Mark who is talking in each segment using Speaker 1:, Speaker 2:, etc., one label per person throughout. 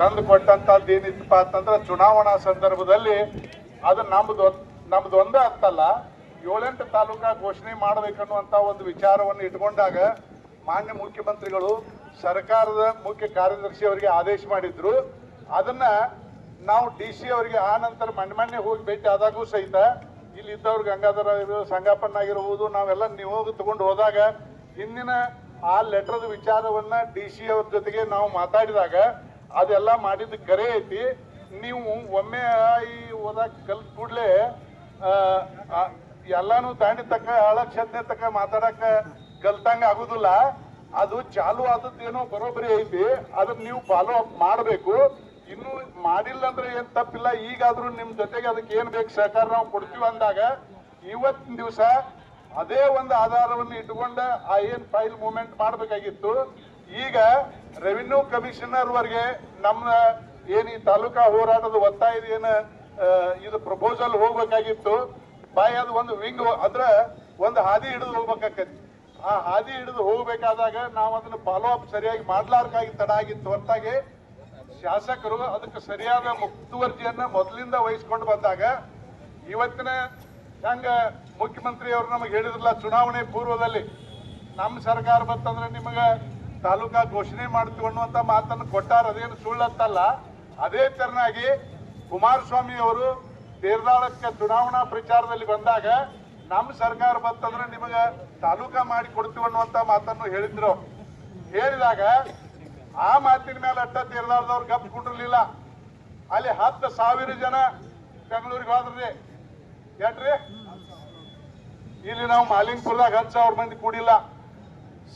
Speaker 1: ತಂದು ಕೊಟ್ಟಂತದ್ದು ಏನಿತ್ತಪ್ಪ ಅಂತಂದ್ರೆ ಚುನಾವಣಾ ಸಂದರ್ಭದಲ್ಲಿ ಅದು ನಮ್ದು ನಮ್ದು ಒಂದೇ ಅಂತಲ್ಲ, ಏಳೆಂಟು ತಾಲೂಕಾ ಘೋಷಣೆ ಮಾಡಬೇಕನ್ನುವಂತ ಒಂದು ವಿಚಾರವನ್ನು ಇಟ್ಕೊಂಡಾಗ ಮಾನ್ಯ ಮುಖ್ಯಮಂತ್ರಿಗಳು ಸರ್ಕಾರದ ಮುಖ್ಯ ಕಾರ್ಯದರ್ಶಿ ಅವರಿಗೆ ಆದೇಶ ಮಾಡಿದ್ರು. ಅದನ್ನ ನಾವು ಡಿ ಸಿ ಅವರಿಗೆ ಆ ನಂತರ ಮಣ್ಣೆ ಮಣ್ಣೆ ಹೋಗಿ ಭೇಟಿ ಆದಾಗೂ ಸಹಿತ ಇಲ್ಲಿ ಇದ್ದವ್ರು ಗಂಗಾಧರ ಸಂಗಪ್ಪಣ್ಣ ಆಗಿರ್ಬೋದು, ನಾವೆಲ್ಲ ನಿಯೋಗ ತಗೊಂಡು ಹೋದಾಗ ಹಿಂದಿನ ಆ ಲೆಟರ್ದ ವಿಚಾರವನ್ನ ಡಿ ಸಿ ಅವ್ರ ಜೊತೆಗೆ ನಾವು ಮಾತಾಡಿದಾಗ ಅದೆಲ್ಲ ಮಾಡಿದ ಕರೆ ಐತಿ. ನೀವು ಒಮ್ಮೆ ಈ ಓದಕ್ ಕಲ್ತ್ ಕೂಡ್ಲೆ ಎಲ್ಲಾನು ತಾಂಡಿ ತಕ್ಕ ಅಳಕ್ಷತೆ ತಕ್ಕ ಮಾತಾಡಕ ಕಲ್ತಂಗ ಆಗುದಿಲ್ಲ. ಅದು ಚಾಲು ಆದದ್ದೇನೋ ಬರೋಬ್ಬರಿ ಐತಿ. ಅದನ್ನ ನೀವು ಫಾಲೋ ಅಪ್ ಮಾಡಬೇಕು. ಇನ್ನು ಮಾಡಿಲ್ಲ ಅಂದ್ರೆ ಏನ್ ತಪ್ಪಿಲ್ಲ. ಈಗಾದ್ರೂ ನಿಮ್ ಜೊತೆಗೆ ಅದಕ್ಕೆ ಏನ್ ಬೇಕು ಸಹಕಾರ ನಾವು ಕೊಡ್ತೀವಿ ಅಂದಾಗ, ಇವತ್ತಿನ ದಿವಸ ಅದೇ ಒಂದು ಆಧಾರವನ್ನು ಇಟ್ಕೊಂಡ ಆ ಏನ್ ಫೈಲ್ ಮೂವ್ಮೆಂಟ್ ಮಾಡಬೇಕಾಗಿತ್ತು. ಈಗ ರೆವಿನ್ಯೂ ಕಮಿಷನರ್ ವರ್ಗೆ ನಮ್ಮ ಏನ್ ಈ ತಾಲೂಕಾ ಹೋರಾಟದ ಒತ್ತಾಯದ ಏನು ಇದು ಪ್ರಪೋಸಲ್ ಹೋಗ್ಬೇಕಾಗಿತ್ತು. ಬಾಯ್ ಅದು ಒಂದು ವಿಂಗ್ ಅಂದ್ರ ಒಂದು ಹಾದಿ ಹಿಡಿದು ಹೋಗ್ಬೇಕಾಕತಿ. ಆ ಹಾದಿ ಹಿಡಿದು ಹೋಗ್ಬೇಕಾದಾಗ ನಾವು ಅದನ್ನ ಫಾಲೋ ಅಪ್ ಸರಿಯಾಗಿ ಮಾಡ್ಲಾರ್ಕಾಗಿ ತಡ ಆಗಿತ್ತು ಹೊರತಾಗಿ ಶಾಸಕರು ಅದಕ್ಕೆ ಸರಿಯಾದ ಮುತುವರ್ಜಿಯನ್ನ ಮೊದಲಿಂದ ವಹಿಸ್ಕೊಂಡು ಬಂದಾಗ ಇವತ್ತಿನ ಹೆಂಗ ಮುಖ್ಯಮಂತ್ರಿ ಅವರು ನಮಗೆ ಹೇಳಿದ್ರಲ್ಲ, ಚುನಾವಣೆ ಪೂರ್ವದಲ್ಲಿ. ನಮ್ಮ ಸರ್ಕಾರ ಬಂತಂದ್ರೆ ನಿಮಗ ತಾಲೂಕಾ ಘೋಷಣೆ ಅನ್ನುವಂತ ಮಾತನ್ನು ಕೊಟ್ಟಾರ ಅದೇನು ಸುಳ್ಳತ್ತಲ್ಲ. ಅದೇ ತರನಾಗಿ ಕುಮಾರಸ್ವಾಮಿ ಅವರು ತೇರ್ದಾಳಕ್ಕೆ ಚುನಾವಣಾ ಪ್ರಚಾರದಲ್ಲಿ ಬಂದಾಗ ನಮ್ಮ ಸರ್ಕಾರ ಬಂತಂದ್ರೆ ನಿಮಗೆ ತಾಲೂಕಾ ಮಾಡಿ ಕೊಡ್ತೀವಿ ಅನ್ನುವಂತ ಮಾತನ್ನು ಹೇಳಿದ್ರು. ಹೇಳಿದಾಗ ಆ ಮಾತಿನ ಮೇಲೆ ಅಟ್ಟ ತೀರ್ದಾಳದವ್ರು ಗಪ್ ಕುಂಡಿರ್ಲಿಲ್ಲ. ಅಲ್ಲಿ ಹತ್ತು ಸಾವಿರ ಜನ ಬೆಂಗಳೂರಿಗೆ ಹೋದ್ರಿ ಏನ್ರಿ ಇಲ್ಲಿ ನಾವು ಮಾಲಿಂಗ್ಪುರದಾಗ ಹತ್ತು ಸಾವಿರ ಮಂದಿ ಕೂಡಿಲ್ಲ.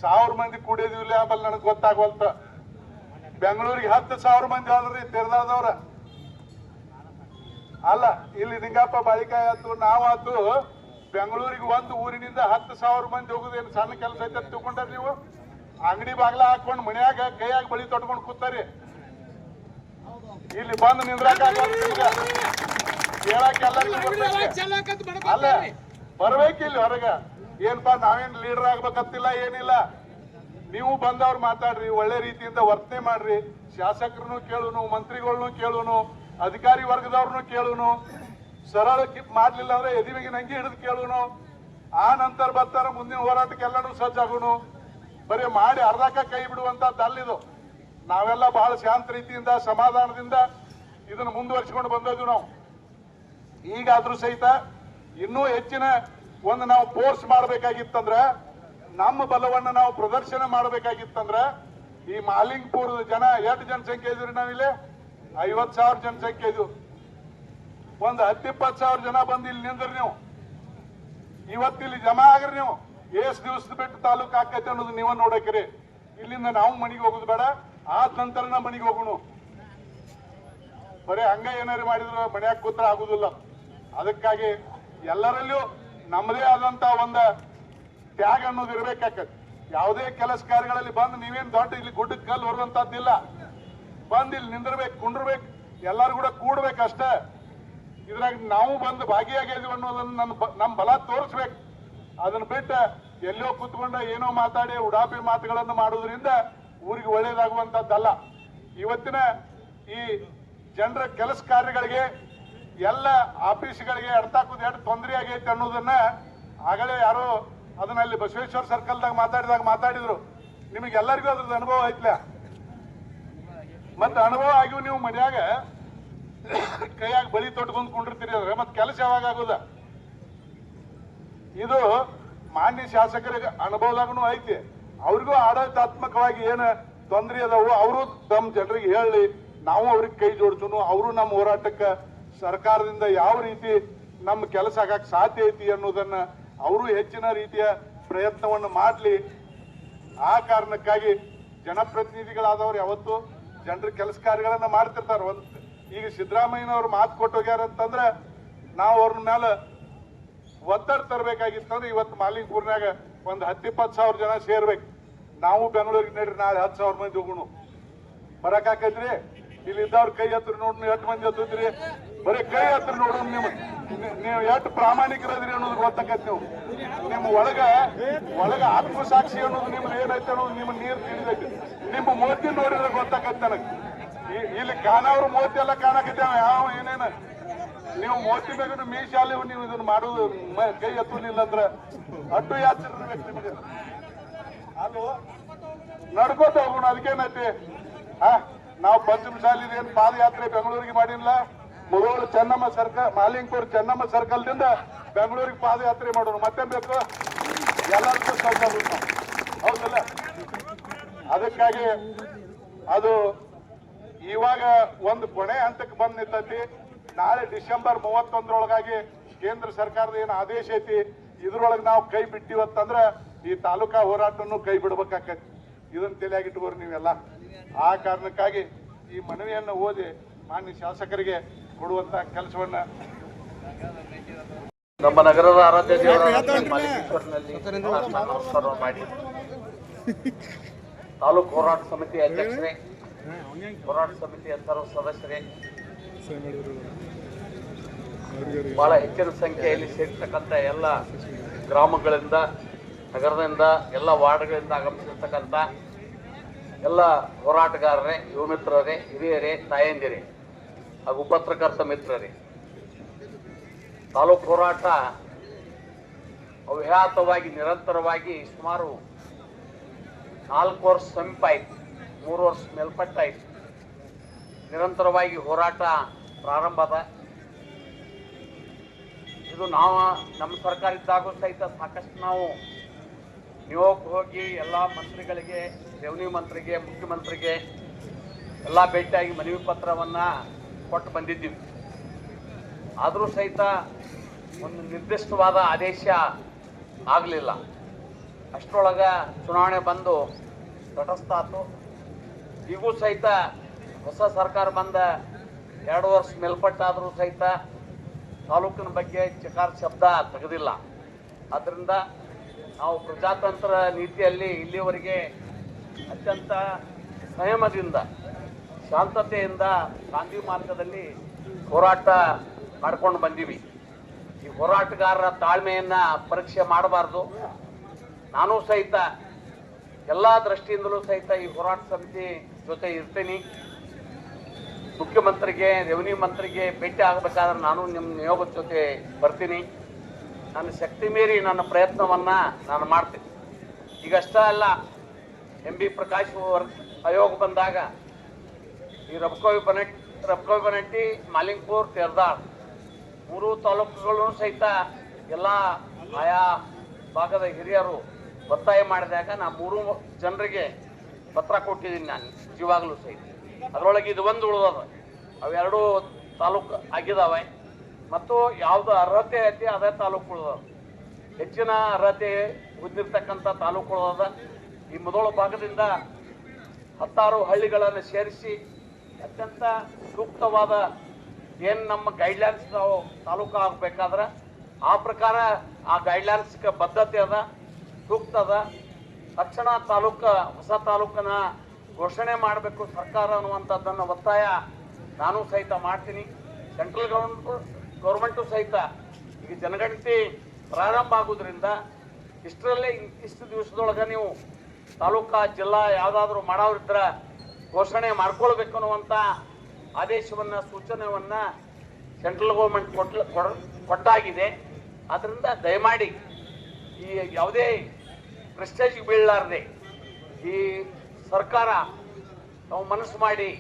Speaker 1: ಸಾವಿರ ಮಂದಿ ಕುಡಿಯೋದಿಲ್ಲ ಆಮೇಲೆ ನನಗೆ ಗೊತ್ತಾಗವಲ್ತ. ಬೆಂಗಳೂರಿಗೆ ಹತ್ತು ಸಾವಿರ ಮಂದಿ ಆದ್ರಿ ತೆರೆದಾದವ್ರ. ಅಲ್ಲ ಇಲ್ಲಿ ನಿಂಗಪ್ಪ ಬಾಳಿಕಾಯಿ ಆತು ನಾವಾತು ಬೆಂಗಳೂರಿಗೆ ಒಂದು ಊರಿನಿಂದ ಹತ್ತು ಸಾವಿರ ಮಂದಿ ಹೋಗುದೇನು ಸಣ್ಣ ಕೆಲಸ ಐತೆ ತಗೊಂಡ್ರಿ ತಿಳ್ಕೊಂಡ್ರ ನೀವು? ಅಂಗಡಿ ಬಾಗ್ಲ ಹಾಕೊಂಡು ಮನ್ಯಾಗ ಕೈಯಾಗ ಬಳಿ ತೊಟ್ಕೊಂಡು ಕೂತಾರಿ. ಇಲ್ಲಿ ಬಂದು ನಿಂದ್ರಾಕ. ಅಲ್ಲ ಬರ್ಬೇಕು ಇಲ್ಲಿ ಹೊರಗ. ಏನ್ಪಾ ನಾವೇನ್ ಲೀಡರ್ ಆಗ್ಬೇಕಂತಿಲ್ಲ, ಏನಿಲ್ಲ. ನೀವು ಬಂದವ್ರು ಮಾತಾಡ್ರಿ, ಒಳ್ಳೆ ರೀತಿಯಿಂದ ವರ್ತನೆ ಮಾಡ್ರಿ. ಶಾಸಕರನ್ನು ಕೇಳುನು ಮಂತ್ರಿಗಳನ್ನು ಕೇಳುನು, ಅಧಿಕಾರಿ ವರ್ಗದವ್ರನ್ನು ಕೇಳುನು. ಸರಳ ಮಾಡ್ಲಿಲ್ಲ ಅಂದ್ರೆ ಎದಿವಿಗೆ ನಂಗೆ ಹಿಡಿದು ಕೇಳುನು. ಆ ನಂತರ ಬರ್ತಾರ ಮುಂದಿನ ಹೋರಾಟಕ್ಕೆ ಎಲ್ಲರೂ ಸಜ್ಜಾಗುನು. ಬರೀ ಮಾಡಿ ಅರ್ಧಕ ಕೈ ಬಿಡುವಂತ ಅಲ್ಲಿದು ನಾವೆಲ್ಲ ಬಹಳ ಶಾಂತ ರೀತಿಯಿಂದ, ಸಮಾಧಾನದಿಂದ ಇದನ್ನು ಮುಂದುವರಿಸಿಕೊಂಡು ಬಂದದ್ದು ನಾವು. ಈಗಾದ್ರೂ ಸಹಿತ ಇನ್ನೂ ಹೆಚ್ಚಿನ ಒಂದು ನಾವು ಫೋರ್ಸ್ ಮಾಡಬೇಕಾಗಿತ್ತಂದ್ರ, ನಮ್ಮ ಬಲವನ್ನು ನಾವು ಪ್ರದರ್ಶನ ಮಾಡಬೇಕಾಗಿತ್ತಂದ್ರ, ಈ ಮಾಲಿಂಗ್ಪುರದ ಜನ ಎಷ್ಟು ಜನಸಂಖ್ಯೆ ಇದ್ರಿ ನಾವಿಲ್ಲಿ ಐವತ್ ಸಾವಿರ ಜನಸಂಖ್ಯೆ ಇದು. ಒಂದು ಹತ್ತಿಪ್ಪತ್ತು ಸಾವಿರ ಜನ ಬಂದು ಇಲ್ಲಿ ನಿಂದ್ರಿ ನೀವು. ಇವತ್ತಿಲ್ಲಿ ಜಮಾ ಆಗ್ರಿ ನೀವು. ಏಸ್ ದಿವಸ ಬಿಟ್ಟು ತಾಲೂಕು ಆಕೈತೆ ಅನ್ನೋದು ನೀವ ನೋಡಕ್ರಿ. ಇಲ್ಲಿಂದ ನಾವು ಮನೆಗೆ ಹೋಗುದು ಬೇಡ ಆದ ನಂತರ ನಾ ಮನೆಗೆ ಹೋಗೋಣ. ಬರೀ ಹಂಗ ಏನಾರು ಮಾಡಿದ್ರು ಮನೆಯಾಗ ಕೂತ್ರ ಆಗುದಿಲ್ಲ. ಅದಕ್ಕಾಗಿ ಎಲ್ಲರಲ್ಲಿಯೂ ನಮ್ಮದೇ ಆದಂತ ಒಂದ ತ್ಯಾಗ ಅನ್ನೋದು ಇರ್ಬೇಕಾಕತ್ ಯಾವುದೇ ಕೆಲಸ ಕಾರ್ಯಗಳಲ್ಲಿ ಬಂದು ನೀವೇನ್ ದೊಡ್ಡ ಇಲ್ಲಿ ಗುಡ್ಡಕ್ಕೆ ಕಲ್ಲು ಹೊರದಂತದ್ದಿಲ್ಲ ಬಂದು ಇಲ್ಲಿ ನಿಂದಿರ್ಬೇಕು, ಕುಂಡ್ರಬೇಕು, ಎಲ್ಲಾರು ಕೂಡ ಕೂಡ್ಬೇಕಷ್ಟೇ. ಇದ್ರಾಗ ನಾವು ಬಂದು ಭಾಗಿಯಾಗಿದೀವಿ ಅನ್ನೋದನ್ನ ನನ್ನ ನಮ್ಮ ಬಲ ತೋರಿಸ್ಬೇಕು. ಅದನ್ನ ಬಿಟ್ಟು ಎಲ್ಲೋ ಕೂತ್ಕೊಂಡ ಏನೋ ಮಾತಾಡಿ ಉಡಾಪಿ ಮಾತುಗಳನ್ನು ಮಾಡೋದ್ರಿಂದ ಊರಿಗೆ ಒಳ್ಳೇದಾಗುವಂತದ್ದಲ್ಲ ಇವತ್ತಿನ ಈ ಜನರ ಕೆಲಸ ಕಾರ್ಯಗಳಿಗೆ ಎಲ್ಲ ಆಫೀಸ್ಗಳಿಗೆ ಎಡ್ತಾಕೋದು ಎಷ್ಟು ತೊಂದರೆ ಆಗೈತೆ ಅನ್ನೋದನ್ನ ಆಗಲೇ ಯಾರೋ ಅದನ್ನ ಅಲ್ಲಿ ಬಸವೇಶ್ವರ ಸರ್ಕಲ್ದಾಗ ಮಾತಾಡಿದಾಗ ಮಾತಾಡಿದ್ರು. ನಿಮಗೆಲ್ಲರಿಗೂ ಅದ್ರದ್ದು ಅನುಭವ ಐತ್ಲ? ಮತ್ತೆ ಅನುಭವ ಆಗಿವು ನೀವು ಮನ್ಯಾಗ ಕೈಯಾಗ ಬಳಿ ತೊಟ್ಕೊಂಡು ಕುಂಡಿರ್ತೀರಿ ಅಂದ್ರೆ ಮತ್ತೆ ಕೆಲಸ ಯಾವಾಗ ಆಗುದ? ಇದು ಮಾನ್ಯ ಶಾಸಕರಿಗೆ ಅನುಭವದಾಗೂ ಐತಿ. ಅವ್ರಿಗೂ ಆಡಳಿತಾತ್ಮಕವಾಗಿ ಏನು ತೊಂದರೆ ಅದಾವು, ಅವರು ತಮ್ಮ ಜನರಿಗೆ ಹೇಳಿ, ನಾವು ಅವ್ರಿಗೆ ಕೈ ಜೋಡ್ಸೋನು, ಅವರು ನಮ್ಮ ಹೋರಾಟಕ್ಕೆ ಸರ್ಕಾರದಿಂದ ಯಾವ ರೀತಿ ನಮ್ಮ ಕೆಲಸ ಆಗಕ್ಕೆ ಸಾಧ್ಯ ಐತಿ ಅನ್ನೋದನ್ನ ಅವರು ಹೆಚ್ಚಿನ ರೀತಿಯ ಪ್ರಯತ್ನವನ್ನು ಮಾಡಲಿ. ಆ ಕಾರಣಕ್ಕಾಗಿ ಜನಪ್ರತಿನಿಧಿಗಳಾದವ್ರು ಯಾವತ್ತು ಜನರ ಕೆಲಸ ಕಾರ್ಯಗಳನ್ನ ಮಾಡ್ತಿರ್ತಾರ. ಒಂದು ಈಗ ಸಿದ್ದರಾಮಯ್ಯನವ್ರು ಮಾತು ಕೊಟ್ಟೋಗ್ಯಾರ ಅಂತಂದ್ರೆ ನಾವು ಅವ್ರ ಮೇಲೆ ಒತ್ತಡ ತರಬೇಕಾಗಿತ್ತಂದ್ರೆ ಇವತ್ತು ಮಾಲಿಕಪುರ್ನಾಗ ಒಂದು ಹತ್ತಿಪ್ಪತ್ತು ಸಾವಿರ ಜನ ಸೇರ್ಬೇಕು. ನಾವು ಬೆಂಗಳೂರಿಗೆ ನಡ್ರಿ, ನಾಳೆ ಹತ್ತು ಸಾವಿರ ಮಂದಿ ಹೋಗೋಣ. ಬರಕಾಕೈತ್ರಿ ಇಲ್ಲಿ ಇದ್ದವ್ರ ಕೈ ಹತ್ರ ನೋಡಿ ಎಷ್ಟು ಮಂದಿ ಹತ್ತಿದ್ರಿ ಬರೀ ಕೈ ಹತ್ರ ನೋಡೋಣ ನೀವು ನೀವು ಎಷ್ಟು ಪ್ರಾಮಾಣಿಕರದ್ರಿ ಅನ್ನೋದು ಗೊತ್ತಾಕೈತಿ ನೀವು. ನಿಮ್ಮ ಒಳಗ ಒಳಗ ಆತ್ಮಸಾಕ್ಷಿ ಅನ್ನೋದು ನಿಮ್ಗೆ ಏನೈತೆ ಅನ್ನೋದು ನಿಮ್ಮ ನೀರು ತಿಳಿದೈತಿ. ನಿಮ್ಮ ಮೋತಿ ನೋಡಿದ್ರೆ ಗೊತ್ತಾಕೈತಿ ನನಗೆ. ಇಲ್ಲಿ ಕಾಣವ್ರು ಮೋತಿ ಎಲ್ಲ ಕಾಣಕತ್ತೇವ ಯಾವ ಏನೇನ. ನೀವು ಮೋತಿ ಬೇಕಾದ್ರೆ ಮೀಶಾಲಿ ನೀವು ಇದನ್ನ ಮಾಡುದು ಮ- ಕೈ ಎತ್ತಲಿಲ್ಲ ಅಂದ್ರೆ ಅಟ್ಟು ಯಾತ್ರೆ ಇರ್ಬೇಕು ನಿಮಗೆ ಅದು ನಡ್ಕೋತ ಹೋಗೋಣ, ಅದಕ್ಕೇನೈತಿ? ಹಾ ನಾವು ಪಂಚಮಶಾಲಿ ಏನ್ ಪಾದಯಾತ್ರೆ ಬೆಂಗಳೂರಿಗೆ ಮಾಡಿಲ್ಲ ಮುಗೋಳು ಚೆನ್ನಮ್ಮ ಸರ್ಕಲ್ ಮಾಲಿಂಗ್ಪುರ್ ಚೆನ್ನಮ್ಮ ಸರ್ಕಲ್ದಿಂದ ಬೆಂಗಳೂರಿಗೆ ಪಾದಯಾತ್ರೆ ಮಾಡೋರು. ಮತ್ತೆ ಬೇಕು? ಎಲ್ಲರಿಗೂ ಸ್ವಲ್ಪ ಹೌದಲ್ಲ? ಅದಕ್ಕಾಗಿ ಅದು ಇವಾಗ ಒಂದು ಕೊನೆ ಹಂತಕ್ಕೆ ಬಂದ್ ನಿಂತೈತಿ. ನಾಳೆ ಡಿಸೆಂಬರ್ ಮೂವತ್ತೊಂದರೊಳಗಾಗಿ ಕೇಂದ್ರ ಸರ್ಕಾರದ ಏನು ಆದೇಶ ಐತಿ, ಇದ್ರೊಳಗೆ ನಾವು ಕೈ ಬಿಟ್ಟಿವತ್ತಂದ್ರ ಈ ತಾಲೂಕಾ ಹೋರಾಟವನ್ನು ಕೈ ಬಿಡ್ಬೇಕಾಕತಿ. ಇದನ್ನ ತಲೆಯಾಗಿಟ್ಕೋರಿ ನೀವೆಲ್ಲ. ಆ ಕಾರಣಕ್ಕಾಗಿ ಈ ಮನವಿಯನ್ನು ಓದಿ ಮಾನ್ಯ ಶಾಸಕರಿಗೆ ಕೊಡುವಂತ ಕೆಲಸವನ್ನ
Speaker 2: ನಮ್ಮ ನಗರದ ಆರಾಧ್ಯ ದೇವರ ಮಾಡಿ. ತಾಲೂಕು ಹೋರಾಟ ಸಮಿತಿ ಅಧ್ಯಕ್ಷರೇ ಹೋರಾಟ ಸಮಿತಿ ಸರ್ವ ಸದಸ್ಯರೇ ಬಹಳ ಹೆಚ್ಚಿನ ಸಂಖ್ಯೆಯಲ್ಲಿ ಸೇರಿರ್ತಕ್ಕಂಥ ಎಲ್ಲ ಗ್ರಾಮಗಳಿಂದ ನಗರದಿಂದ ಎಲ್ಲ ವಾರ್ಡ್ಗಳಿಂದ ಆಗಮಿಸಿರ್ತಕ್ಕಂಥ ಎಲ್ಲ ಹೋರಾಟಗಾರರೇ ಯುವ ಮಿತ್ರರೇ ಹಿರಿಯರೇ ತಾಯಂದಿರೇ. ಹಾಗೂ ಪತ್ರಕರ್ತ ಮಿತ್ರರೇ, ತಾಲೂಕು ಹೋರಾಟ ಅವ್ಯಾತವಾಗಿ ನಿರಂತರವಾಗಿ ಸುಮಾರು ನಾಲ್ಕು ವರ್ಷ ಸಮೀಪ ಆಯ್ತು, ಮೂರು ವರ್ಷ ಮೇಲ್ಪಟ್ಟಾಯಿತು. ನಿರಂತರವಾಗಿ ಹೋರಾಟ ಪ್ರಾರಂಭ ಅದ. ಇದು ನಾವು, ನಮ್ಮ ಸರ್ಕಾರ ಇದ್ದಾಗೂ ಸಹಿತ ಸಾಕಷ್ಟು ನಾವು ನಿಯೋಗ ಹೋಗಿ ಎಲ್ಲ ಮಂತ್ರಿಗಳಿಗೆ, ರೆವಿನ್ಯೂ ಮಂತ್ರಿಗೆ, ಮುಖ್ಯಮಂತ್ರಿಗೆ ಎಲ್ಲ ಭೇಟಿಯಾಗಿ ಮನವಿ ಪತ್ರವನ್ನು ಕೊಟ್ಟು ಬಂದಿದ್ದೀವಿ. ಆದರೂ ಸಹಿತ ಒಂದು ನಿರ್ದಿಷ್ಟವಾದ ಆದೇಶ ಆಗಲಿಲ್ಲ. ಅಷ್ಟರೊಳಗೆ ಚುನಾವಣೆ ಬಂದು ತಟಸ್ಥ ಆಯಿತು ಈಗೂ ಸಹಿತ ಹೊಸ ಸರ್ಕಾರ ಬಂದ ಎರಡು ವರ್ಷ ಮೇಲ್ಪಟ್ಟಾದರೂ ಸಹಿತ ತಾಲೂಕಿನ ಬಗ್ಗೆ ಚಕಾರ ಶಬ್ದ ತೆಗೆದಿಲ್ಲ. ಆದ್ದರಿಂದ ನಾವು ಪ್ರಜಾತಂತ್ರ ನೀತಿಯಲ್ಲಿ ಇಲ್ಲಿವರೆಗೆ ಅತ್ಯಂತ ಸಂಯಮದಿಂದ ಶಾಂತತೆಯಿಂದ ಗಾಂಧಿ ಮಾರ್ಗದಲ್ಲಿ ಹೋರಾಟ ಮಾಡ್ಕೊಂಡು ಬಂದೀವಿ. ಈ ಹೋರಾಟಗಾರರ ತಾಳ್ಮೆಯನ್ನು ಪರೀಕ್ಷೆ ಮಾಡಬಾರ್ದು. ನಾನು ಸಹಿತ ಎಲ್ಲ ದೃಷ್ಟಿಯಿಂದಲೂ ಸಹಿತ ಈ ಹೋರಾಟ ಸಮಿತಿ ಜೊತೆ ಇರ್ತೀನಿ. ಮುಖ್ಯಮಂತ್ರಿಗೆ, ರೆವಿನ್ಯೂ ಮಂತ್ರಿಗೆ ಭೇಟಿ ಆಗಬೇಕಾದ್ರೆ ನಾನು ನಿಮ್ಮ ನಿಯೋಗದ ಜೊತೆ ಬರ್ತೀನಿ. ನನ್ನ ಶಕ್ತಿ ಮೀರಿ ನನ್ನ ಪ್ರಯತ್ನವನ್ನ ನಾನು ಮಾಡ್ತೀನಿ. ಈಗಷ್ಟೇ ಅಲ್ಲ, ಎಂ ಬಿ ಪ್ರಕಾಶ್ ಆಯೋಗ ಬಂದಾಗ ಈ ರಬ್ಕೋವಿ ಬನಟ್ ರಬ್ಕೋವಿ ಬನಟ್ಟಿ, ಮಾಲಿಂಗ್ಪುರ್ ತೆರ್ದಾಳ್ ಮೂರು ತಾಲೂಕುಗಳು ಸಹಿತ ಎಲ್ಲ ಆಯಾ ಭಾಗದ ಹಿರಿಯರು ಒತ್ತಾಯ ಮಾಡಿದಾಗ ನಾ ಮೂರು ಜನರಿಗೆ ಪತ್ರ ಕೊಟ್ಟಿದ್ದೀನಿ ನಾನು ಜೀವಾಗಲೂ ಸಹಿತ. ಅದರೊಳಗೆ ಇದು ಒಂದು ಉಳಿದದ. ಅವೆರಡು ತಾಲೂಕು ಆಗಿದಾವೆ. ಮತ್ತು ಯಾವುದು ಅರ್ಹತೆ ಐತಿ, ಅದೇ ತಾಲೂಕು ಉಳಿದದ. ಹೆಚ್ಚಿನ ಅರ್ಹತೆ ಹೊಂದಿರತಕ್ಕಂಥ ತಾಲೂಕು ಉಳಿದದ. ಈ ಮೊದಲು ಭಾಗದಿಂದ ಹತ್ತಾರು ಹಳ್ಳಿಗಳನ್ನು ಸೇರಿಸಿ ಅತ್ಯಂತ ಸೂಕ್ತವಾದ ಏನು ನಮ್ಮ ಗೈಡ್ಲೈನ್ಸ್ ನಾವು ತಾಲೂಕು ಆಗಬೇಕಾದ್ರೆ ಆ ಪ್ರಕಾರ ಆ ಗೈಡ್ಲೈನ್ಸ್ಗೆ ಬದ್ಧತೆ ಅದ, ಸೂಕ್ತ ಅದ. ತಕ್ಷಣ ತಾಲೂಕ, ಹೊಸ ತಾಲೂಕನ್ನ ಘೋಷಣೆ ಮಾಡಬೇಕು ಸರ್ಕಾರ ಅನ್ನುವಂಥದ್ದನ್ನು ಒತ್ತಾಯ ನಾನು ಸಹಿತ ಮಾಡ್ತೀನಿ. ಸೆಂಟ್ರಲ್ ಗೌರ್ಮೆಂಟ್ ಗೌರ್ಮೆಂಟು ಸಹಿತ ಈಗ ಜನಗಣತಿ ಪ್ರಾರಂಭ ಆಗೋದ್ರಿಂದ ಇಷ್ಟರಲ್ಲೇ ಇಷ್ಟು ದಿವಸದೊಳಗೆ ನೀವು ತಾಲೂಕಾ, ಜಿಲ್ಲಾ ಯಾವುದಾದ್ರೂ ಮಾಡೋರಿದ್ರೆ ಘೋಷಣೆ ಮಾಡ್ಕೊಳ್ಬೇಕು ಅನ್ನುವಂಥ ಆದೇಶವನ್ನ ಸೂಚನೆಯನ್ನ ಸೆಂಟ್ರಲ್ ಗೌರ್ಮೆಂಟ್ ಕೊಟ್ಲ ಕೊಟ್ಟಾಗಿದೆ. ಅದರಿಂದ ದಯಮಾಡಿ ಈ ಯಾವುದೇ ಪ್ರೆಸ್ಟೇಜ್ ಬೀಳಲಾರದೆ ಈ ಸರ್ಕಾರ ನಾವು ಮನಸ್ಸು ಮಾಡಿ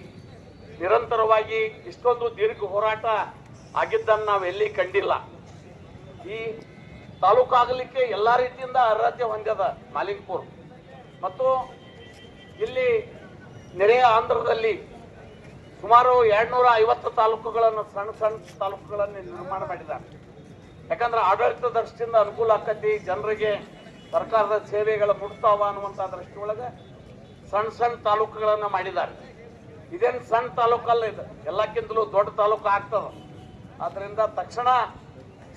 Speaker 2: ನಿರಂತರವಾಗಿ ಇಷ್ಟೊಂದು ದೀರ್ಘ ಹೋರಾಟ ಆಗಿದ್ದನ್ನು ನಾವು ಎಲ್ಲಿ ಕಂಡಿಲ್ಲ. ಈ ತಾಲೂಕು ಆಗಲಿಕ್ಕೆ ಎಲ್ಲ ರೀತಿಯಿಂದ ಅರ್ಹತೆ ಹೊಂದ್ಯದ ಮಾಲಿಂಗ್ಪುರ್. ಮತ್ತು ಇಲ್ಲಿ ನೆರೆಯ ಆಂಧ್ರದಲ್ಲಿ ಸುಮಾರು ಎರಡ್ನೂರ ಐವತ್ತು ತಾಲೂಕುಗಳನ್ನು, ಸಣ್ಣ ಸಣ್ಣ ತಾಲೂಕುಗಳನ್ನು ನಿರ್ಮಾಣ ಮಾಡಿದ್ದಾರೆ. ಯಾಕಂದ್ರೆ ಆಡಳಿತ ದೃಷ್ಟಿಯಿಂದ ಅನುಕೂಲ ಆಕತಿ, ಜನರಿಗೆ ಸರ್ಕಾರದ ಸೇವೆಗಳು ಮುಟ್ತಾವ ಅನ್ನುವಂಥ ದೃಷ್ಟಿಯೊಳಗೆ ಸಣ್ಣ ಸಣ್ಣ ತಾಲೂಕುಗಳನ್ನು ಮಾಡಿದ್ದಾರೆ. ಇದೇನು ಸಣ್ಣ ತಾಲೂಕಲ್ಲ ಇದು, ಎಲ್ಲಕ್ಕಿಂತಲೂ ದೊಡ್ಡ ತಾಲೂಕು ಆಗ್ತದೆ. ಆದ್ದರಿಂದ ತಕ್ಷಣ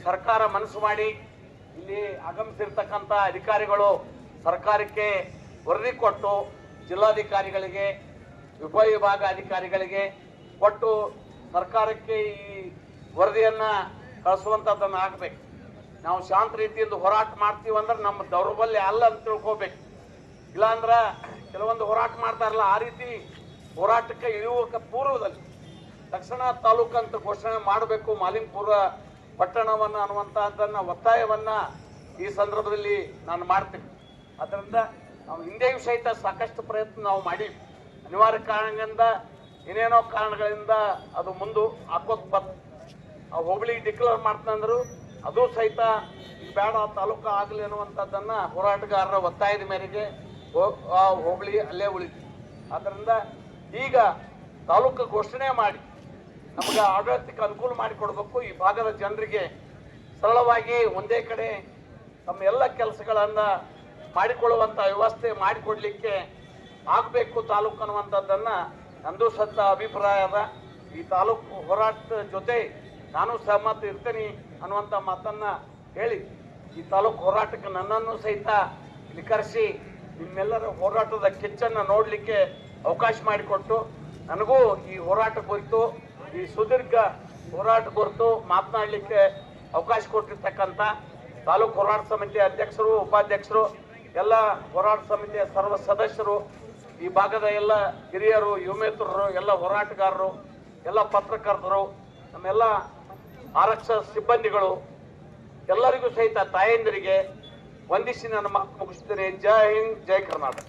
Speaker 2: ಸರ್ಕಾರ ಮನಸ್ಸು ಮಾಡಿ ಇಲ್ಲಿ ಆಗಮಿಸಿರ್ತಕ್ಕಂಥ ಅಧಿಕಾರಿಗಳು ಸರ್ಕಾರಕ್ಕೆ ವರದಿ ಕೊಟ್ಟು ಜಿಲ್ಲಾಧಿಕಾರಿಗಳಿಗೆ ಉಪವಿಭಾಗ ಅಧಿಕಾರಿಗಳಿಗೆ ಕೊಟ್ಟು ಸರ್ಕಾರಕ್ಕೆ ಈ ವರದಿಯನ್ನು ಕಳಿಸುವಂಥದ್ದನ್ನು ಹಾಕಬೇಕು. ನಾವು ಶಾಂತ ರೀತಿಯಿಂದ ಹೋರಾಟ ಮಾಡ್ತೀವಿ ಅಂದ್ರೆ ನಮ್ಮ ದೌರ್ಬಲ್ಯ ಅಲ್ಲ ಅಂತ ತಿಳ್ಕೋಬೇಕು. ಇಲ್ಲಾಂದ್ರೆ ಕೆಲವೊಂದು ಹೋರಾಟ ಮಾಡ್ತಾರಲ್ಲ, ಆ ರೀತಿ ಹೋರಾಟಕ್ಕೆ ಇಳಿಯುವಕ್ಕೆ ಪೂರ್ವದಲ್ಲಿ ತಕ್ಷಣ ತಾಲೂಕು ಅಂತ ಘೋಷಣೆ ಮಾಡಬೇಕು. ಮಾಲಿಂಪುರ ಪಟ್ಟಣವನ್ನು ಅನ್ನುವಂಥದ್ದನ್ನು ಒತ್ತಾಯವನ್ನ ಈ ಸಂದರ್ಭದಲ್ಲಿ ನಾನು ಮಾಡ್ತೀನಿ. ಅದರಿಂದ ನಾವು ಹಿಂದೆಯೂ ಸಹಿತ ಸಾಕಷ್ಟು ಪ್ರಯತ್ನ ನಾವು ಮಾಡಿ ಅನಿವಾರ್ಯ ಕಾರಣಗಳಿಂದ, ಏನೇನೋ ಕಾರಣಗಳಿಂದ ಅದು ಮುಂದೆ ಹಾಕೋದು ಬತ್, ಆ ಹೋಬಳಿ ಡಿಕ್ಲೇರ್ ಮಾಡ್ತಂದ್ರು ಅದು ಸಹಿತ ಬೇಡ, ತಾಲೂಕು ಆಗಲಿ ಅನ್ನುವಂಥದ್ದನ್ನು ಹೋರಾಟಗಾರರ ಒತ್ತಾಯದ ಮೇರೆಗೆ ಆ ಹೋಬಳಿ ಅಲ್ಲೇ ಉಳಿತು. ಆದ್ದರಿಂದ ಈಗ ತಾಲೂಕು ಘೋಷಣೆ ಮಾಡಿ, ನಮಗೆ ಆಡಳಿತಕ್ಕೆ ಅನುಕೂಲ ಮಾಡಿಕೊಡ್ಬೇಕು ಈ ಭಾಗದ ಜನರಿಗೆ ಸರಳವಾಗಿ ಒಂದೇ ಕಡೆ ತಮ್ಮ ಎಲ್ಲ ಕೆಲಸಗಳನ್ನ ಮಾಡಿಕೊಳ್ಳುವಂತ ವ್ಯವಸ್ಥೆ ಮಾಡಿಕೊಡಲಿಕ್ಕೆ ಆಗಬೇಕು ತಾಲೂಕು ಅನ್ನುವಂಥದ್ದನ್ನು ನಂದು ಸತ್ತ ಅಭಿಪ್ರಾಯ ಅದ ಈ ತಾಲೂಕು ಹೋರಾಟದ ಜೊತೆ ನಾನು ಸಹಮತ ಇರ್ತೇನೆ ಅನ್ನುವಂಥ ಮಾತನ್ನ ಹೇಳಿ. ಈ ತಾಲೂಕು ಹೋರಾಟಕ್ಕೆ ನನ್ನನ್ನು ಸಹಿತ ಇಲ್ಲಿ ನಿಮ್ಮೆಲ್ಲರ ಹೋರಾಟದ ಕಿಚ್ಚನ್ನ ನೋಡಲಿಕ್ಕೆ ಅವಕಾಶ ಮಾಡಿಕೊಟ್ಟು, ನನಗೂ ಈ ಹೋರಾಟ ಕುರಿತು, ಈ ಸುದೀರ್ಘ ಹೋರಾಟ ಕುರಿತು ಮಾತನಾಡಲಿಕ್ಕೆ ಅವಕಾಶ ಕೊಟ್ಟಿರ್ತಕ್ಕಂಥ ತಾಲೂಕು ಹೋರಾಟ ಸಮಿತಿ ಅಧ್ಯಕ್ಷರು, ಉಪಾಧ್ಯಕ್ಷರು ಎಲ್ಲ ಹೋರಾಟ ಸಮಿತಿಯ ಸರ್ವ ಸದಸ್ಯರು, ಈ ಭಾಗದ ಎಲ್ಲ ಹಿರಿಯರು, ಯುವಮಿತ್ರರು, ಎಲ್ಲ ಹೋರಾಟಗಾರರು, ಎಲ್ಲ ಪತ್ರಕರ್ತರು, ನಮ್ಮೆಲ್ಲ ಆರಕ್ಷಕ ಸಿಬ್ಬಂದಿಗಳು, ಎಲ್ಲರಿಗೂ ಸಹಿತ ತಾಯಂದಿರಿಗೆ ವಂದಿಸಿ ನನ್ನ ಮುಗಿಸ್ತೇನೆ. ಜೈ ಹಿಂದ್, ಜೈ ಕರ್ನಾಟಕ.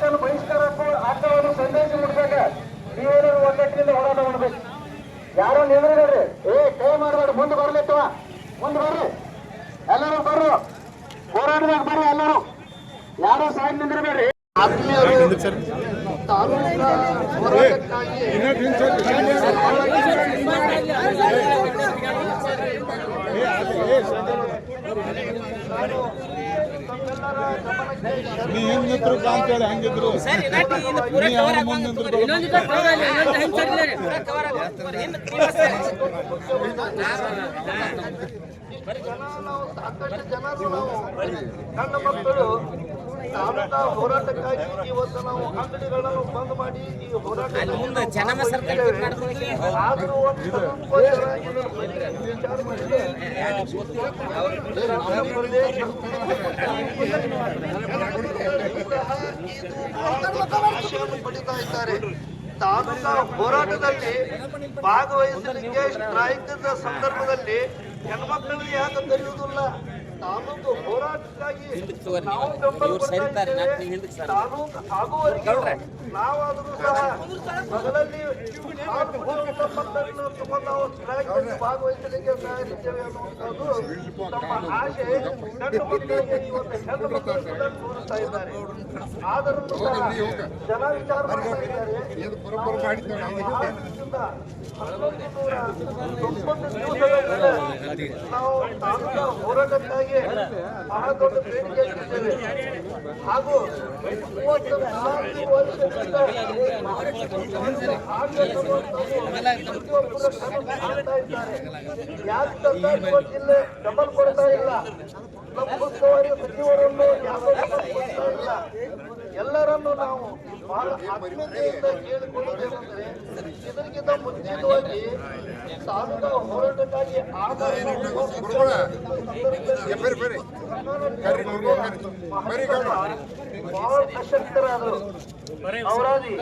Speaker 2: ಮುಂದಿನ ಬಹಿಷ್ಕಾರ ಬಹಿಷ್ಕಾರಕ್ಕೂ ಆಗ್ತಾವನ್ನು ಸಂದೇಶ ಮುಟ್ಬೇಕ ನೀವೇನಾದ್ರು ಒಗ್ಗಟ್ಟಿನಿಂದ ಹೋರಾಟ ಮಾಡ್ಬೇಕು. ಯಾರೋ ನಿಂದ್ರಿ ಏ ಕೈ ಮಾಡಬೇಡ ಮುಂದೆ ಬರ್ಲಿತ್ತವ ಮುಂದೆ ಬರ್ರಿ ಎಲ್ಲರೂ ಬರ್ರು. ಹೋರಾಟದಾಗ ಬರ್ರಿ ಎಲ್ಲರೂ. ಯಾರು ಸೈಡ್ ನಿಂದಿರಬೇಡ್ರಿ.
Speaker 3: ನೀ ಹೆಂಗಿದ್ರು ಕಾಂತೇಳಿ ಹಂಗಿದ್ರು ನೀ ಅವ್ರ ಮುಂದೆ ನಿಂತ್ರು
Speaker 4: ನನ್ನ ಮಕ್ಕಳು ತಾಲೂಕಾ ಹೋರಾಟಕ್ಕಾಗಿ ಇವತ್ತು ನಾವು ಅಂಗಡಿಗಳನ್ನು ಬಂದ್ ಮಾಡಿ ಈ ಹೋರಾಟ ಆದರೂ ಪಡಿತಾ ಇದ್ದಾರೆ. ತಾಲೂಕಾ ಹೋರಾಟದಲ್ಲಿ ಭಾಗವಹಿಸಲಿಕ್ಕೆ ಸ್ಟ್ರೈಕ್ ಸಂದರ್ಭದಲ್ಲಿ ಹೆಣ್ಮಕ್ಳಿಗೆ ಯಾಕೆ ಕರೆಯುವುದಿಲ್ಲ ತಾಲೂಕು ಹೋರಾಟಕ್ಕಾಗಿ ನಾವು. ಬೆಂಬಲ ಆಗುವವರೆಗೆ ನಾವಾದರೂ ಸಹ ಮೊದಲಲ್ಲಿ ನಾವು ಭಾಗವಹಿಸಲಿಕ್ಕೆ ತಯಾರಿದ್ದೇವೆ ಅನ್ನುವಂಥದ್ದು ನಮ್ಮ ಆಶೆ ಗಂಡು ಮಕ್ಕಳಿಗೆ ಇವತ್ತು ಹೆಣ್ಣು ಮಕ್ಕಳು ಕೂಡ ತೋರಿಸ್ತಾ ಇದ್ದಾರೆ. ಆದರೂ ಜನ ವಿಚಾರ ನಾವು ಹೋರಾಟಕ್ಕಾಗಿ ಬಹಳ ದೊಡ್ಡ ಬೇಡಿಕೆ ಹಾಗೂ ಯಾಕೆ ಸರ್ಕಾರ ಇವತ್ತಿಲ್ಲ ಡಬಲ್ ಕೊಡ್ತಾ ಇಲ್ಲ ನಮ್ಮ ಉಸ್ತುವಾರಿ ಸಚಿವರನ್ನು ಎಲ್ಲರನ್ನು ನಾವು ಬಹಳ ಆತ್ಮೀಯತೆಯಿಂದ ಕೇಳಿಕೊಳ್ಳುವುದೇನೆಂದ್ರೆ ಇದಕ್ಕಿಂತ ಮುಂಚಿತವಾಗಿ ತಾಲೂಕಾ ಹೋರಾಟಕ್ಕಾಗಿ ಬಹಳ ಅಶಕ್ತರಾದರು ಅವರಾದಿ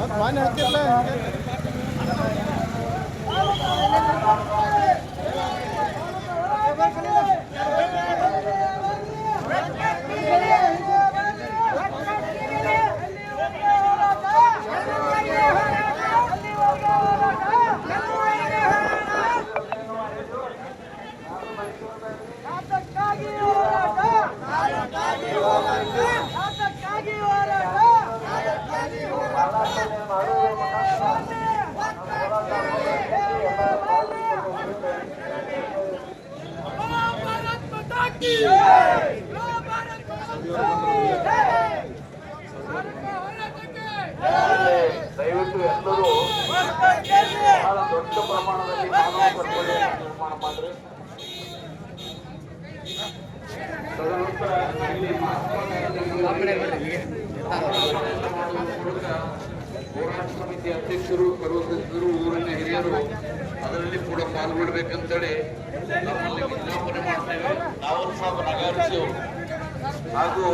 Speaker 4: ಮತ್ತೆ ಹೇಳ್ತಿರ್ಲ
Speaker 5: ದಯವಿಟ್ಟು ಎಲ್ಲರೂ ಬಹಳ ದೊಡ್ಡ ಪ್ರಮಾಣದಲ್ಲಿ ಮಾನವ ನಿರ್ಮಾಣ ಮಾಡ್ರಿ ತದನಂತರ ಇಲ್ಲಿ ಹೋರಾಟ ಸಮಿತಿ ಅಧ್ಯಕ್ಷರು ಸರ್ವ ಸದಸ್ಯರು ಊರಿನ ಹಿರಿಯರು ಅದರಲ್ಲಿ ಕೂಡ ಪಾಲ್ಗೊಳ್ಬೇಕಂತೇಳಿ ಹಾಗೂ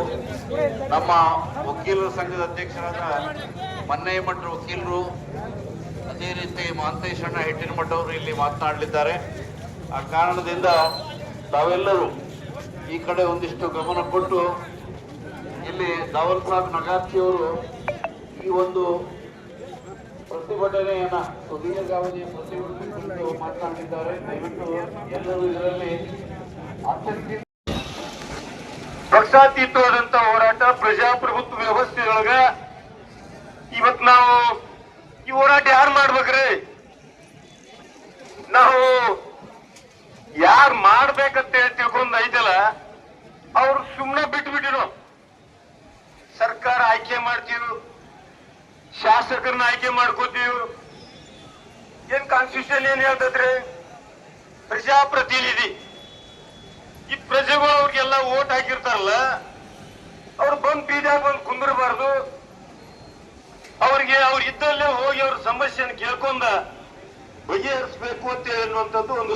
Speaker 5: ನಮ್ಮ ವಕೀಲರ ಸಂಘದ ಅಧ್ಯಕ್ಷರಾದ ಮನ್ನಯ್ಯಮಠ ವಕೀಲರು, ಅದೇ ರೀತಿ ಮಹಂತೇಶಣ್ಣ ಹೆಟ್ಟಿನಮಠ ಅವರು ಇಲ್ಲಿ ಮಾತನಾಡಲಿದ್ದಾರೆ. ಆ ಕಾರಣದಿಂದ ತಾವೆಲ್ಲರೂ ಈ ಕಡೆ ಒಂದಿಷ್ಟು ಗಮನ ಕೊಟ್ಟು ಇಲ್ಲಿ ದಾವಲ್ ಸಾಬ್ ನಗಾರ್ಜಿಯವರು ಈ ಒಂದು ಪ್ರತಿಭಟನೆಯನ್ನು ಸುದೀರ್ಘಾವಧಿಯ ಪ್ರತಿಭಟನೆ ಮಾತನಾಡಿದ್ದಾರೆ. ದಯವಿಟ್ಟು ಎಲ್ಲರೂ ಇದರಲ್ಲಿ ಆಸಕ್ತಿ ಹೋರಾಟ ಪ್ರಜಾಪ್ರಭುತ್ವ ವ್ಯವಸ್ಥೆಯೊಳಗ ಇವತ್ ನಾವು ಈ ಹೋರಾಟ ಯಾರು ಮಾಡ್ಬೇಕ್ರಿ? ನಾವು ಯಾರು ಮಾಡ್ಬೇಕಂತ ಹೇಳಿ ತಿಳ್ಕೊಂಡ್ ಐತಲ್ಲ, ಅವ್ರು ಸುಮ್ಮನೆ ಬಿಟ್ಟು ಬಿಟ್ಟಿರು ಸರ್ಕಾರ ಆಯ್ಕೆ ಮಾಡ್ತೀವಿ, ಶಾಸಕರನ್ನ ಆಯ್ಕೆ ಮಾಡ್ಕೋತೀವಿ. ಏನ್ ಕಾನ್ಸ್ಟಿಟ್ಯೂಷನ್ ಏನ್ ಹೇಳ್ತದ್ರಿ? ಪ್ರಜಾಪ್ರತಿನಿಧಿ. ಈ ಪ್ರಜೆಗಳು ಅವ್ರಿಗೆಲ್ಲ ಓಟ್ ಹಾಕಿರ್ತಾರಲ್ಲ, ಅವ್ರು ಬಂದ್ ಬೀದಾಗ ಬಂದು ಕುಂದಿರಬಾರ್ದು. ಅವ್ರಿಗೆ ಅವ್ರು ಇದ್ದಲ್ಲೇ ಹೋಗಿ ಅವ್ರ ಸಮಸ್ಯೆನ ಕೇಳ್ಕೊಂಡ ಬಗೆಹರಿಸಬೇಕು ಅಂತ ಅನ್ನುವಂಥದ್ದು ಒಂದು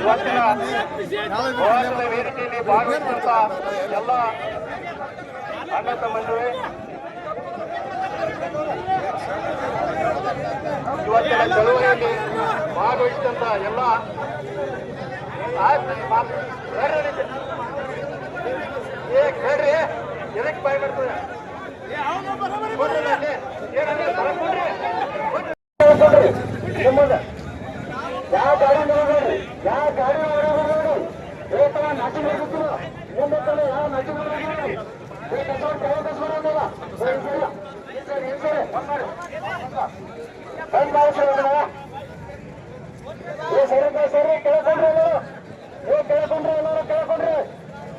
Speaker 5: ಇವತ್ತಿನ ಹೋರಾಟದ ವೇದಿಕೆಯಲ್ಲಿ ಭಾಗವಹಿಸಿದಂತ ಎಲ್ಲ ಅಣ್ಣ ತಮ್ಮಂದಿರೇ ಇವತ್ತಿನ ಚಳುವಳಿಯಲ್ಲಿ ಭಾಗವಹಿಸಿದಂತ ಎಲ್ಲ
Speaker 6: ಯಾವ ಗಾಡಿ ನೋಡ್ರಿ ಯಾವ ಗಾಡಿ ನೋಡ್ರಿ ಏತನ ನಾಚಿ ಮಾಡ್ಬಿಟ್ಟು ನಿಮ್ಮ ತಲೆ ಯಾವ ನಾಚಿ ಮಾಡ್ಬಿಟ್ಟು ಏ ಕಸೋಡ್ ಕೈ ಕಸೋಡಲ್ಲ ಸರಿ ಸರಿ. ಸರಿ ಸರಿ ಸರ್. ಅದನ್ನ. ಏ ಸರಿ ಸರಿ. ಕೇಳ್ಕೊಂಡ್ರಿ ಎಲ್ಲರೂ. ಏ ಕೇಳ್ಕೊಂಡ್ರಿ ಎಲ್ಲರೂ ಕೇಳ್ಕೊಂಡ್ರಿ.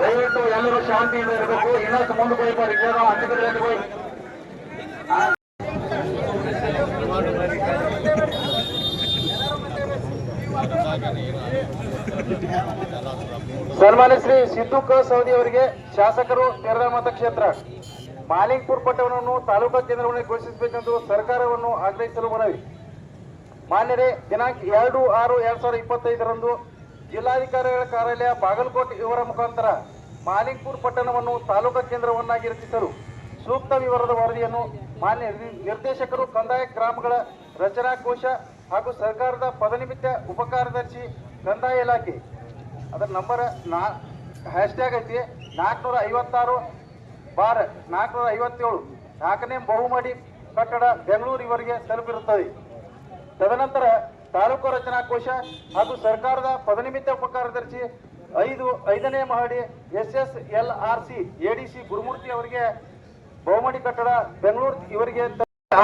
Speaker 6: ದಯವಿಟ್ಟು ಎಲ್ಲರೂ ಶಾಂತಿಯಿಂದ ಇರಬೇಕು. ಇನ್ನಷ್ಟು ಮುಂದೆ ಹೋಗ್ಬಾರ್ದು ಈಗ ನಾವು ಹತ್ತು ಕಡೆ ಹೋಗಿ? ಸನ್ಮಾನ್ಯ ಶ್ರೀ ಸಿದ್ದು ಕ ಸೌದಿ ಅವರಿಗೆ ಶಾಸಕರು ತೆರೆದ ಮತಕ್ಷೇತ್ರ. ಮಾಲಿಂಗ್ಪುರ್ ಪಟ್ಟಣವನ್ನು ತಾಲೂಕಾ ಕೇಂದ್ರವನ್ನು ಘೋಷಿಸಬೇಕೆಂದು ಸರ್ಕಾರವನ್ನು ಆಗ್ರಹಿಸಲು ಮನವಿ. ಮಾನ್ಯರೇ, ದಿನಾಂಕ ಎರಡು ಆರು ಎರಡ್ ಸಾವಿರದ ಇಪ್ಪತ್ತೈದರಂದು ಜಿಲ್ಲಾಧಿಕಾರಿಗಳ ಕಾರ್ಯಾಲಯ ಬಾಗಲಕೋಟೆ ಇವರ ಮುಖಾಂತರ ಮಾಲಿಂಗ್ಪುರ್ ಪಟ್ಟಣವನ್ನು ತಾಲೂಕಾ ಕೇಂದ್ರವನ್ನಾಗಿ ರಚಿಸಲು ಸೂಕ್ತ ವಿವರದ ವರದಿಯನ್ನು ಮಾನ್ಯ ನಿರ್ದೇಶಕರು ಕಂದಾಯ ಗ್ರಾಮಗಳ ರಚನಾ ಕೋಶ ಹಾಗೂ ಸರ್ಕಾರದ ಪದನಿಮಿತ್ತ ಉಪಕಾರ್ಯದರ್ಶಿ ಕಂದಾಯ ಇಲಾಖೆ. ಅದರ ನಂಬರ್ ನಾ ಹ್ಯಾಶ್ಟ್ಯಾಗ್ ಐತಿ ನಾಲ್ಕುನೂರ ಐವತ್ತಾರು ಬಾರ್ ನಾಲ್ಕುನೂರ ಐವತ್ತೇಳು. ನಾಲ್ಕನೇ ಬಹುಮಡಿ ಕಟ್ಟಡ ಬೆಂಗಳೂರು ಇವರಿಗೆ ತಲುಪಿರುತ್ತದೆ. ತದನಂತರ ತಾಲೂಕು ರಚನಾ ಕೋಶ ಹಾಗೂ ಸರ್ಕಾರದ ಪದನಿಮಿತ್ತ ಉಪಕಾರ್ಯದರ್ಶಿ ಐದು, ಐದನೇ ಮಹಡಿ S S L R C ADC Gurumurthy ಅವರಿಗೆ ಬಹುಮಡಿ ಕಟ್ಟಡ, ಬೆಂಗಳೂರು ಇವರಿಗೆ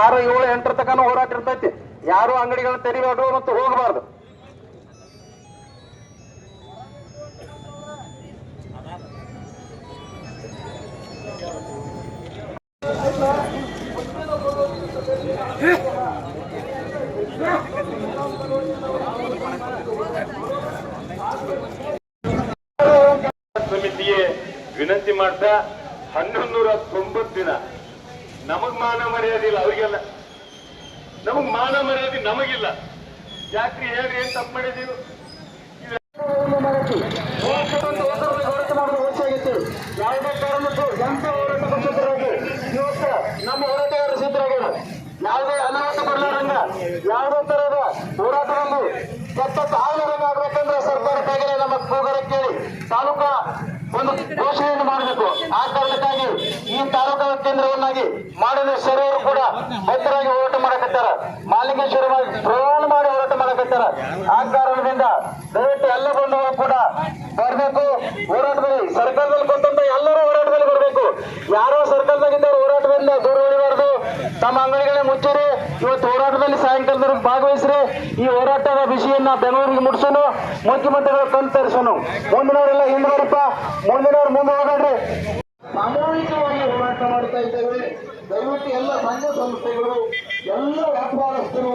Speaker 6: ಆರು ಏಳು ಎಂಟರ ತನಕ ಹೋರಾಟ ಇರ್ತೈತಿ ಯಾರು ಅಂಗಡಿಗಳನ್ನ ತೆರಿಬಾರ್ದು ಮತ್ತು ಹೋಗಬಾರ್ದು.
Speaker 7: ತಪ್ಪು
Speaker 6: ಕಾರಣಕ್ಕೂ ಎಂತ ನಮ್ಮ ಬರಲಾರಂಗ ಸರ್ಕಾರ ನಮ್ಮ ಕೇಳಿ ತಾಲೂಕಾ ಒಂದು ಮಾಡಬೇಕು. ಆ ಕಾರಣಕ್ಕಾಗಿ ಈ ತಾಲೂಕಾ ಕೇಂದ್ರವನ್ನಾಗಿ ಮಾಡಲು ಶರೀರರು ಕೂಡ ಬದ್ಧರಾಗಿ ಹೋರಾಟ ಮಾಡಕತ್ತಾರ. ಮಾಲಿಂಗೇಶ್ವರ ಪ್ರಯಾಣ ಮಾಡಿ ಹೋರಾಟ ಮಾಡಕತ್ತಾರ ಆ ಕಾರಣದಿಂದ ದಯವಿಟ್ಟು ಎಲ್ಲ ಬಂದವರು ಕೂಡ ಬರಬೇಕು, ಹೋರಾಟದಲ್ಲಿ ಸರ್ಕಾರದಲ್ಲಿ ಕೊಟ್ಟಂತ ಎಲ್ಲರೂ ಹೋರಾಟದಲ್ಲಿ ಬರಬೇಕು. ಯಾರೋ ಸರ್ಕಾರದಾಗಿದ್ದವರು ಹೋರಾಟದಿಂದ ದೂರ ಉಳಿಬಾರ್ದು. ತಮ್ಮ ಅಂಗಡಿಗಳೇ ಮುಚ್ಚಿರಿ. ಇವತ್ತು ಹೋರಾಟದಲ್ಲಿ ಸಾಯಂಕಾಲದವರೆಗೆ ಭಾಗವಹಿಸ್ರಿ. ಈ ಹೋರಾಟದ ವಿಷಯನ್ನ ಬೆಂಗಳೂರಿಗೆ ಮುಟ್ಸೋನು, ಮುಖ್ಯಮಂತ್ರಿಗಳ ಕಣ್ ತರಿಸೋನು. ಮುಂದಿನವರೆಲ್ಲ ಹಿಂದೆ ಮುಂದಿನವ್ರು ಮುಂದೆ ಹೋಗಬೇಡ್ರಿ. ಸಾಮೂಹಿಕವಾಗಿ ಹೋರಾಟ ಮಾಡ್ತಾ ಇದ್ದೇವೆ. ದಯವಿಟ್ಟು ಎಲ್ಲ ಸಂಘ ಸಂಸ್ಥೆಗಳು, ಎಲ್ಲ ವ್ಯಾಪಾರಸ್ಥರು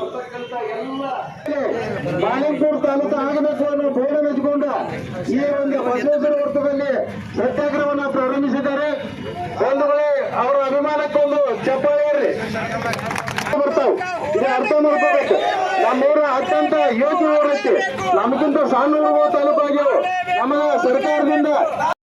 Speaker 6: ಇದು ಬರ್ತಕ್ಕಂಥ ಎಲ್ಲ ಬಾಲಿಂಪುರ್ ತಾಲೂಕು ಆಗಬೇಕು ಅನ್ನೋ ಬೋರ್ಡ್ ಹಚ್ಕೊಂಡ ಈ ಒಂದು ಬಸವೇಶ್ವರ ವೃತ್ತದಲ್ಲಿ ಸತ್ಯಾಗ್ರಹವನ್ನು ಪ್ರಾರಂಭಿಸಿದ್ದಾರೆ. ಬಂಧುಗಳೇ, ಅವರ ಅಭಿಮಾನಕ್ಕೊಂದು ಚಪ್ಪಾಳೆ ಬರ್ತಾವ್. ಇದು ಅರ್ಥ ಮಾಡ್ಕೋಬೇಕು. ನಮ್ಮೂರ ಅತ್ಯಂತ ಯೋಚನೆ ನಮಗಿಂತ ಸಣ್ಣ ತಾಲೂಕು ನಮ್ಮ ಸರ್ಕಾರದಿಂದ